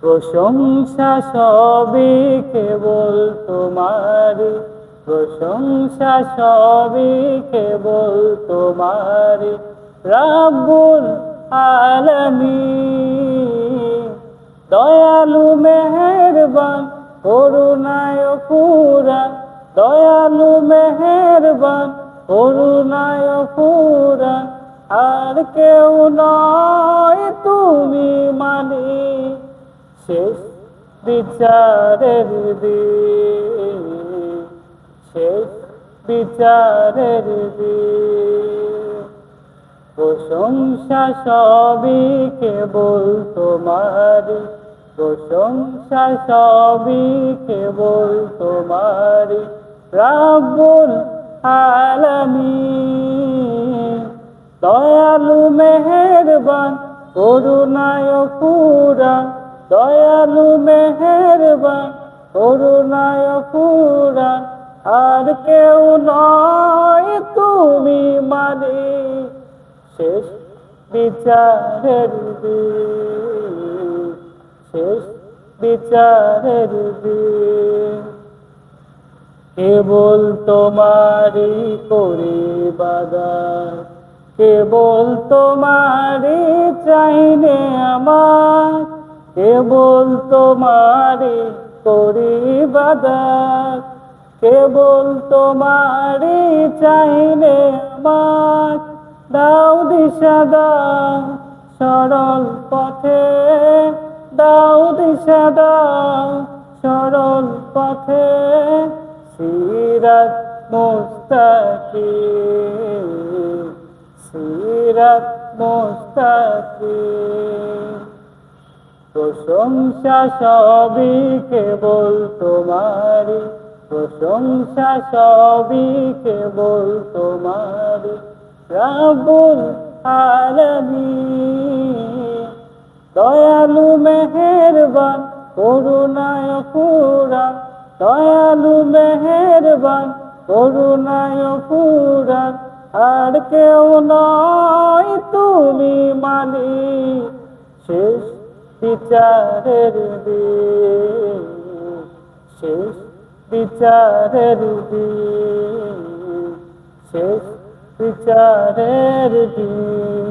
প্রশংসা সবই কেবল তোমার, প্রশংসা সবই কেবল তোমার। রাব্বুল আলামিন, দয়ালু মেহেরবান, করুণায় পুরা। দয়ালু মেহেরবান, করুণায় পুরা। আর কেউ নয় তুমি মালিক শেষ বিচারের দিন, শেষ বিচারের দিন। প্রশংসা সবই কেবল তোমার, প্রশংসা সবই কেবল তোমার, রাব্বুল আলামিন। দয়ালু মেহেরবান, করুণায় পুরা। দয়ালু মেহেরবান, করুণায় পুরা। আর কেউ নয় তুমি মানে শেষ বিচারের শেষ বিচারের কেবল তোমারই করে বাদার কেবল তোমারই চাইনে আমার, কেবল তোমারই করি বাদার কেবল তোমারই চাইনে আমার। দাও দিশা দাও সরল পথে, দাও দিশা দাও সরল পথে, সিরাত মুস্তাকি সিরাত মুস্তাকি প্রশংসা সবই কেবল তোমারি প্রশংসা সবই কেবল তোমারি রাবুল আলামিন। দয়ালু মেহেরবান, করুণায় পুরা দয়ালু মেহেরবান, করুণায় পুরা আর কেউ নয় তুমি মানি শেষ বিচারের দি শেষ বিচারের দি শেষ বিচারের দিন।